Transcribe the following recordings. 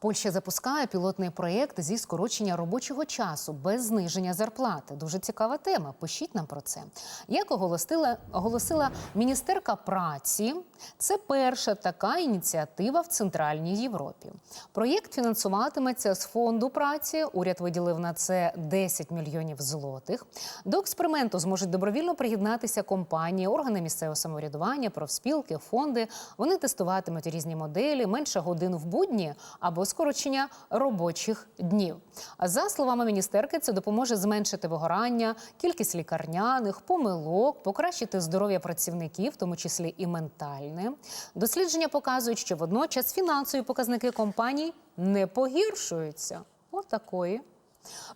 Польща запускає пілотний проєкт зі скорочення робочого часу без зниження зарплати. Дуже цікава тема. Пишіть нам про це. Як оголосила, оголосила міністерка праці, це перша така ініціатива в Центральній Європі. Проєкт фінансуватиметься з фонду праці. Уряд виділив на це 10 мільйонів злотих. До експерименту зможуть добровільно приєднатися компанії, органи місцевого самоврядування, профспілки, фонди. Вони тестуватимуть різні моделі, менше годин в будні або скорочення робочих днів. За словами міністерки, це допоможе зменшити вигорання, кількість лікарняних, помилок, покращити здоров'я працівників, в тому числі і ментальне. Дослідження показують, що водночас фінансові показники компаній не погіршуються. Отакої.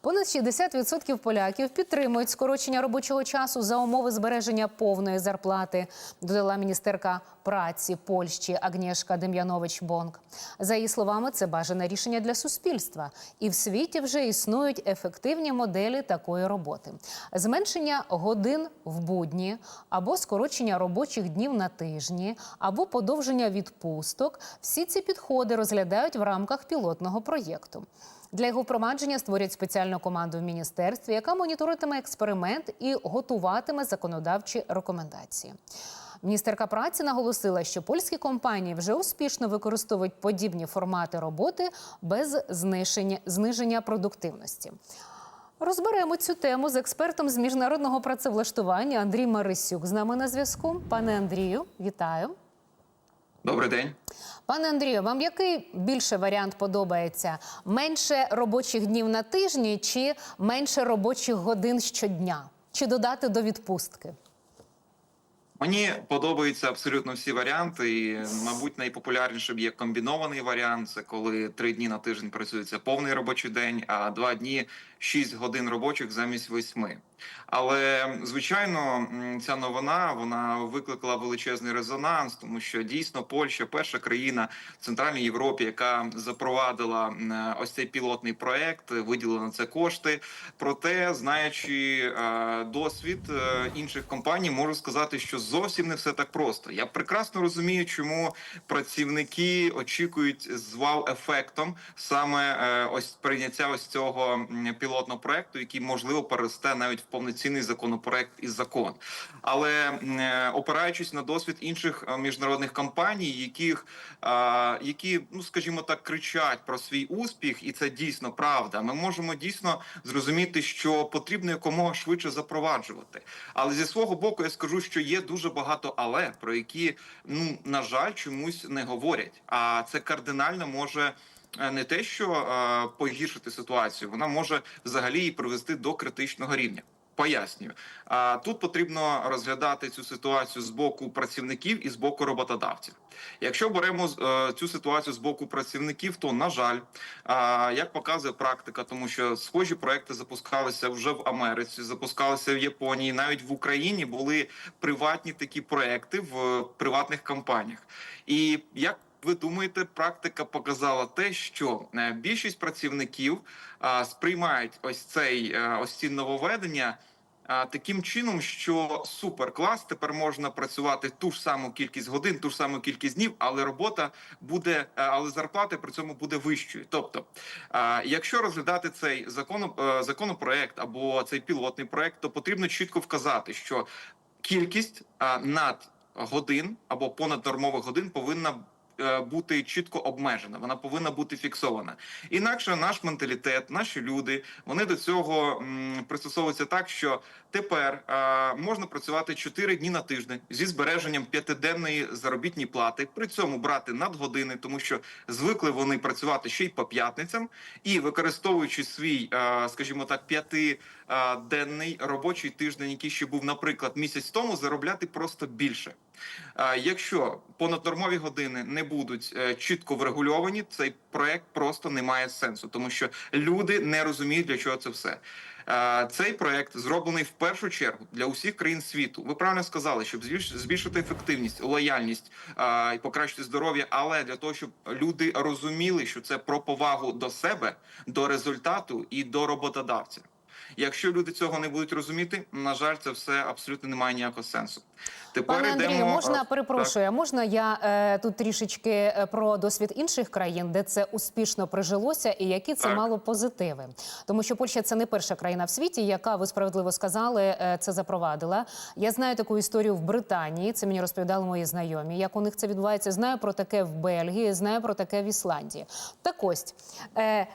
Понад 60% поляків підтримують скорочення робочого часу за умови збереження повної зарплати, додала міністерка праці Польщі Агнєшка Дем'янович Бонк. За її словами, це бажане рішення для суспільства, і в світі вже існують ефективні моделі такої роботи: зменшення годин в будні, або скорочення робочих днів на тижні, або подовження відпусток. Всі ці підходи розглядають в рамках пілотного проєкту. Для його впровадження створять спеціальну команду в міністерстві, яка моніторитиме експеримент і готуватиме законодавчі рекомендації. Міністерка праці наголосила, що польські компанії вже успішно використовують подібні формати роботи без зниження, зниження продуктивності. Розберемо цю тему з експертом з міжнародного працевлаштування Андрій Марисюк. З нами на зв'язку. Пане Андрію, вітаю. Добрий день. Пане Андрію, вам який більше варіант подобається? Менше робочих днів на тижні чи менше робочих годин щодня? Чи додати до відпустки? Мені подобаються абсолютно всі варіанти. І, мабуть, найпопулярнішим є комбінований варіант. Це коли три дні на тиждень працюється повний робочий день, а два дні 6 годин робочих замість восьми. Але звичайно, ця новина вона викликала величезний резонанс, тому що дійсно Польща перша країна в Центральній Європі, яка запровадила ось цей пілотний проект, виділила на це кошти. Проте, знаючи е, досвід е, інших компаній, можу сказати, що зовсім не все так просто. Я прекрасно розумію, чому працівники очікують з вау-ефектом саме е, ось прийняття ось цього м, пілотного проекту, який можливо переросте навіть в повноцінний законопроект і закон. Але е, опираючись на досвід інших е, міжнародних компаній, яких які, ну скажімо так, кричать про свій успіх, і це дійсно правда. Ми можемо дійсно зрозуміти, що потрібно якомога швидше запроваджувати. Але зі свого боку я скажу, що є дуже багато але про які ну на жаль чомусь не говорять. А це кардинально може. Е, Не те, що е, погіршити ситуацію, вона може взагалі її привести до критичного рівня. Пояснюю, а тут потрібно розглядати цю ситуацію з боку працівників і з боку роботодавців. Якщо беремо е, цю ситуацію з боку працівників, то на жаль, як показує практика, тому що схожі проекти запускалися вже в Америці, запускалися в Японії, навіть в Україні були приватні такі проекти в приватних компаніях. І як ви думаєте, практика показала те, що е, більшість працівників сприймають ось цей е, ось ці нововведення таким чином, що супер клас, тепер можна працювати ту ж саму кількість годин, ту ж саму кількість днів, але робота буде, е, але зарплата при цьому буде вищою. Тобто, якщо розглядати цей закону, е, законопроект або цей пілотний проект, то потрібно чітко вказати, що кількість над годин або понад нормових годин повинна бути чітко обмежена. Вона повинна бути фіксована. Інакше наш менталітет, наші люди вони до цього пристосовуються так, що тепер е, можна працювати 4 дні на тиждень зі збереженням п'ятиденної заробітної плати, при цьому брати надгодини, тому що звикли вони працювати ще й по п'ятницям, і використовуючи свій, е, скажімо так, п'ятиденний робочий тиждень, який ще був, наприклад, місяць тому, заробляти просто більше. Якщо понаднормові години не будуть е, чітко врегульовані, цей проект просто не має сенсу, тому що люди не розуміють для чого це все. Е, Цей проект зроблений в першу чергу для усіх країн світу. Ви правильно сказали, щоб збільш- збільшити ефективність, лояльність е, і покращити здоров'я, але для того, щоб люди розуміли, що це про повагу до себе, до результату і до роботодавця. Якщо люди цього не будуть розуміти, на жаль, це все абсолютно не має ніякого сенсу. Тепер Пане Андрію, йдемо, можна перепрошую, а можна я е, тут трішечки е, про досвід інших країн, де це успішно прижилося, і які це Так. мало позитиви? Тому що Польща це не перша країна в світі, яка ви справедливо сказали, е, це запровадила. Я знаю таку історію в Британії. Це мені розповідали мої знайомі. Як у них це відбувається? Знаю про таке в Бельгії, знаю про таке в Ісландії. Так ось е,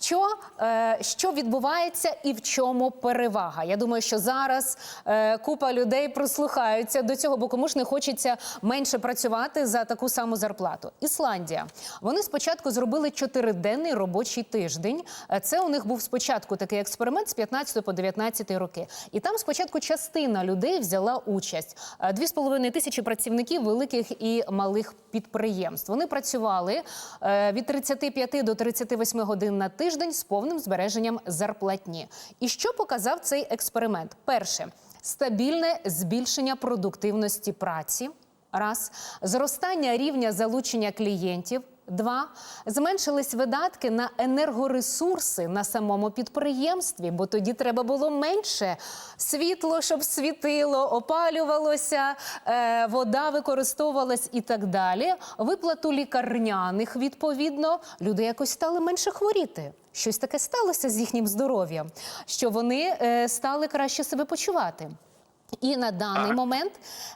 що, е, що відбувається і в чому перевага? Я думаю, що зараз е, купа людей прислухаються до цього, бо кому ж не хочеться менше працювати за таку саму зарплату. Ісландія. Вони спочатку зробили чотириденний робочий тиждень. Е, Це у них був спочатку такий експеримент з 15 по 19 роки. І там спочатку частина людей взяла участь. Е, Дві з половиною тисячі працівників великих і малих підприємств. Вони працювали е, від 35 до 38 годин на тиждень з повним збереженням зарплатні. І що показав цей експеримент? Перше стабільне збільшення продуктивності праці. Раз зростання рівня залучення клієнтів. Два зменшились видатки на енергоресурси на самому підприємстві, бо тоді треба було менше світло, щоб світило, опалювалося, е, вода використовувалась і так далі. Виплату лікарняних відповідно люди якось стали менше хворіти. Щось таке сталося з їхнім здоров'ям, що вони е, стали краще себе почувати. І на даний момент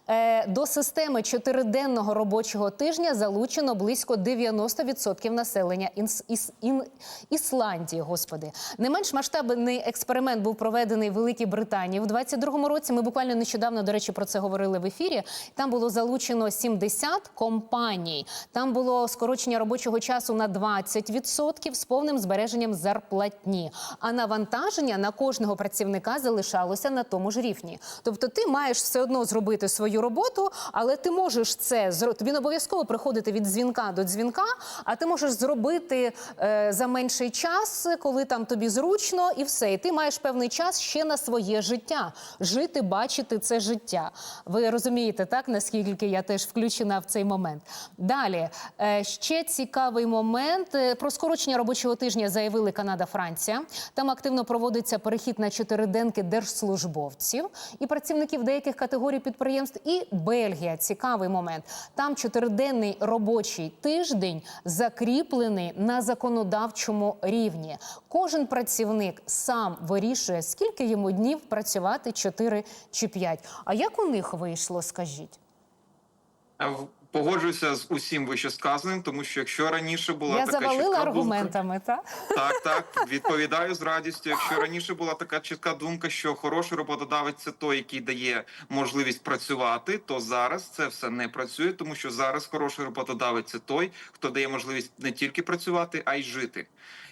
е, до системи чотириденного робочого тижня залучено близько 90% населення Інс, Іс, Ін, Ісландії. Господи, не менш масштабний експеримент був проведений в Великій Британії в 22-му році. Ми буквально нещодавно, до речі, про це говорили в ефірі. Там було залучено 70 компаній. Там було скорочення робочого часу на 20% з повним збереженням зарплатні. А навантаження на кожного працівника залишалося на тому ж рівні. Тобто, ти маєш все одно зробити свою роботу, але ти можеш це зро- тобі не обов'язково приходити від дзвінка до дзвінка, а ти можеш зробити е, за менший час, коли там тобі зручно, і все. І ти маєш певний час ще на своє життя жити, бачити це життя. Ви розумієте, так наскільки я теж включена в цей момент. Далі е, ще цікавий момент Е, про скорочення робочого тижня заявили Канада, Франція. Там активно проводиться перехід на чотириденки держслужбовців і працівників деяких категорій підприємств. І Бельгія цікавий момент. Там чотириденний робочий тиждень закріплений на законодавчому рівні. Кожен працівник сам вирішує, скільки йому днів працювати 4 чи 5. А як у них вийшло, скажіть? Погоджуюся з усім вищесказаним, тому що якщо раніше була Я така завалила чітка думка, аргументами, так? Так, так, відповідаю з радістю. Якщо раніше була така чітка думка, що хороший роботодавець це той, який дає можливість працювати, то зараз це все не працює, тому що зараз хороший роботодавець це той, хто дає можливість не тільки працювати, а й жити.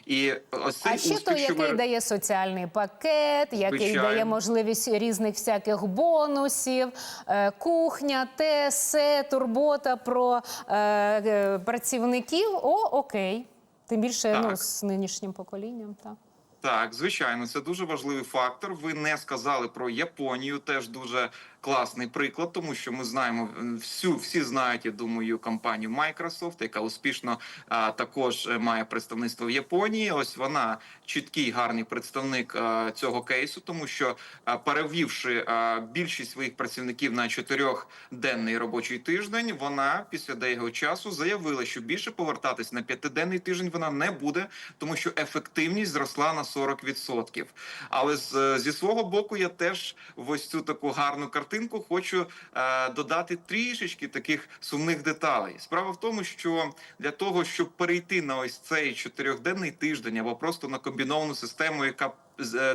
І ось цей А ще успіх, той, що який ми... дає соціальний пакет, який Звичайно. дає можливість різних всяких бонусів, е, кухня, те, се, турбота про е, е, працівників. О, окей. Тим більше ну, з нинішнім поколінням. Так. Так, звичайно, це дуже важливий фактор. Ви не сказали про Японію, теж дуже класний приклад, тому що ми знаємо всю, всі знають, я думаю, компанію Microsoft, яка успішно а, також е, має представництво в Японії. Ось вона чіткий гарний представник а, цього кейсу, тому що а, перевівши а, більшість своїх працівників на чотирьохденний робочий тиждень, вона після деякого часу заявила, що більше повертатись на п'ятиденний тиждень вона не буде, тому що ефективність зросла на 40%. Але з, зі свого боку я теж ось цю таку гарну картинку хочу е, додати трішечки таких сумних деталей. Справа в тому, що для того, щоб перейти на ось цей чотирьохденний тиждень або просто на комбіновану систему, яка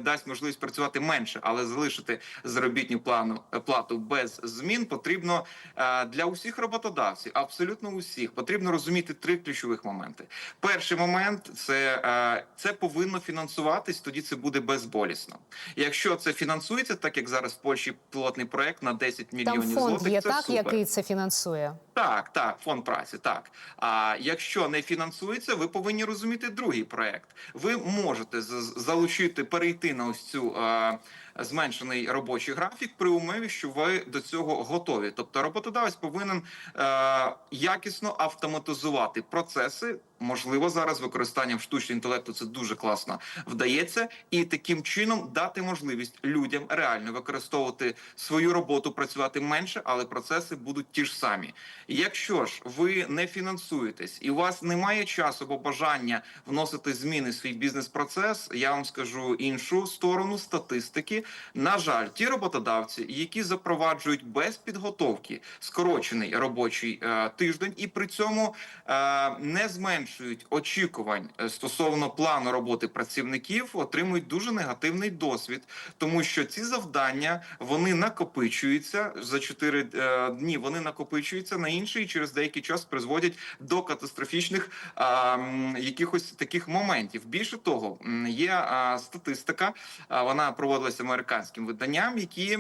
дасть можливість працювати менше, але залишити заробітню плану е, плату без змін, потрібно е, для усіх роботодавців, абсолютно усіх, потрібно розуміти три ключових моменти. Перший момент це, е, це повинно фінансуватись, тоді це буде безболісно. Якщо це фінансується, так як зараз в Польщі пілотний проект на 10 Там мільйонів фонд злотих, є це так, супер. який це фінансує. Так, так, фонд праці, так. А якщо не фінансується, ви повинні розуміти другий проект. Ви можете залучити, перейти на ось цю е, зменшений робочий графік при умові, що ви до цього готові. Тобто роботодавець повинен е, якісно автоматизувати процеси можливо зараз використанням штучного інтелекту це дуже класно вдається, і таким чином дати можливість людям реально використовувати свою роботу, працювати менше, але процеси будуть ті ж самі. Якщо ж ви не фінансуєтесь і у вас немає часу або бажання вносити зміни в свій бізнес-процес, я вам скажу іншу сторону статистики. На жаль, ті роботодавці, які запроваджують без підготовки скорочений робочий е, тиждень, і при цьому е, не зменшують очікувань е, стосовно плану роботи працівників, отримують дуже негативний досвід, тому що ці завдання вони накопичуються за 4 е, дні. Вони накопичуються на інший і через деякий час призводять до катастрофічних м, якихось таких моментів. Більше того, є а, статистика, а, вона проводилася американським виданням, які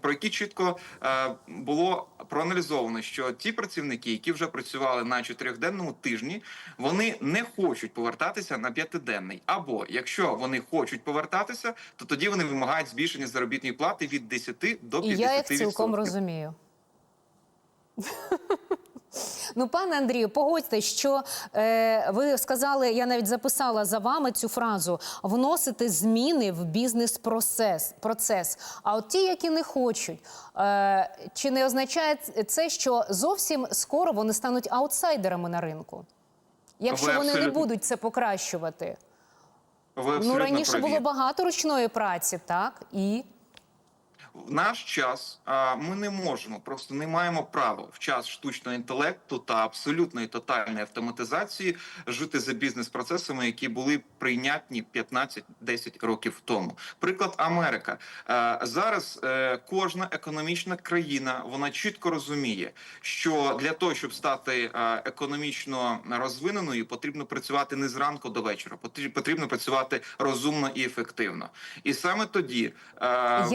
про які чітко було проаналізовано, що ті працівники, які вже працювали на чотирьохденному тижні, вони не хочуть повертатися на п'ятиденний. Або якщо вони хочуть повертатися, то тоді вони вимагають збільшення заробітної плати від 10 до 50%. І я їх цілком розумію. Ну, пане Андрію, погодьте, що е, ви сказали, я навіть записала за вами цю фразу: вносити зміни в бізнес-процес. Процес. А от ті, які не хочуть, е, чи не означає це, що зовсім скоро вони стануть аутсайдерами на ринку? Якщо Ви вони не будуть це покращувати? Ви Ну раніше праві. було багато ручної праці, так і В наш час ми не можемо, просто не маємо права в час штучного інтелекту та абсолютної тотальної автоматизації жити за бізнес-процесами, які були прийнятні 15-10 років тому. Приклад Америка зараз е, кожна економічна країна вона чітко розуміє, що для того, щоб стати економічно розвиненою, потрібно працювати не зранку до вечора. потріб- Потрібно працювати розумно і ефективно. І саме тоді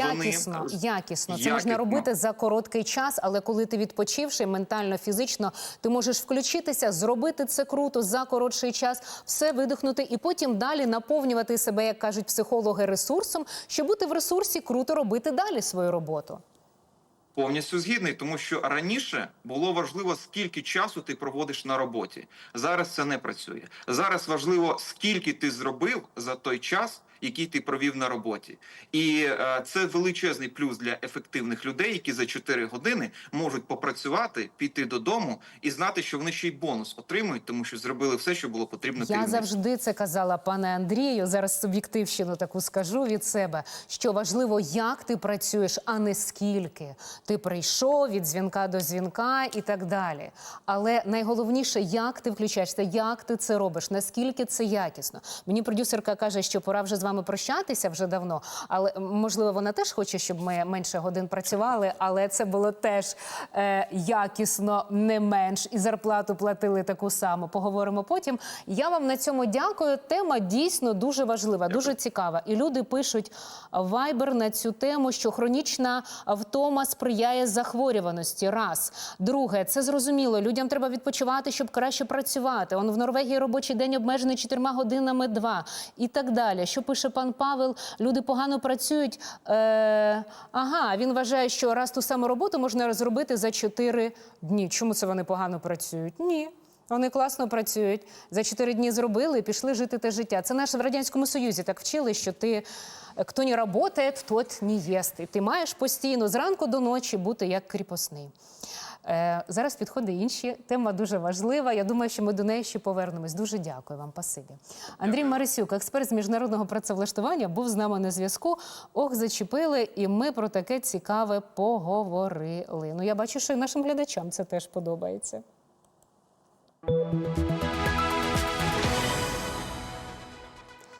вони Якісно, якісно. Це можна робити за короткий час, але коли ти відпочивши ментально, фізично, ти можеш включитися, зробити це круто за коротший час, все видихнути і потім далі наповнювати себе, як кажуть психологи, ресурсом, щоб бути в ресурсі, круто робити далі свою роботу. Повністю згідний, тому що раніше було важливо, скільки часу ти проводиш на роботі. Зараз це не працює. Зараз важливо, скільки ти зробив за той час, який ти провів на роботі. І е, це величезний плюс для ефективних людей, які за 4 години можуть попрацювати, піти додому і знати, що вони ще й бонус отримують, тому що зробили все, що було потрібно. Я завжди це казала, пане Андрію. Зараз суб'єктивщину таку скажу від себе, що важливо, як ти працюєш, а не скільки ти прийшов від дзвінка до дзвінка і так далі. Але найголовніше, як ти включаєшся, як ти це робиш, наскільки це якісно. Мені продюсерка каже, що пора вже з вами прощатися вже давно, але можливо вона теж хоче, щоб ми менше годин працювали, але це було теж е, якісно, не менш, і зарплату платили таку саму. Поговоримо потім. Я вам на цьому дякую. Тема дійсно дуже важлива, дуже цікава. І люди пишуть вайбер на цю тему, що хронічна втома сприяє захворюваності. Раз друге, це зрозуміло. Людям треба відпочивати, щоб краще працювати. Он в Норвегії робочий день обмежений чотирма годинами два і так далі. Що пише пан Павел? Люди погано працюють. Е, ага, він вважає, що раз ту саму роботу можна зробити за чотири дні. Чому це вони погано працюють? Ні. Вони класно працюють. За чотири дні зробили і пішли жити те життя. Це наш в Радянському Союзі так вчили, що ти хто не працює, тот не їсть. І Ти маєш постійно зранку до ночі бути як кріпосний. Е, зараз підходить інші. Тема дуже важлива. Я думаю, що ми до неї ще повернемось. Дуже дякую вам, пасибі. Андрій Марисюк, експерт з міжнародного працевлаштування, був з нами на зв'язку. Ох, зачепили, і ми про таке цікаве поговорили. Ну, я бачу, що і нашим глядачам це теж подобається.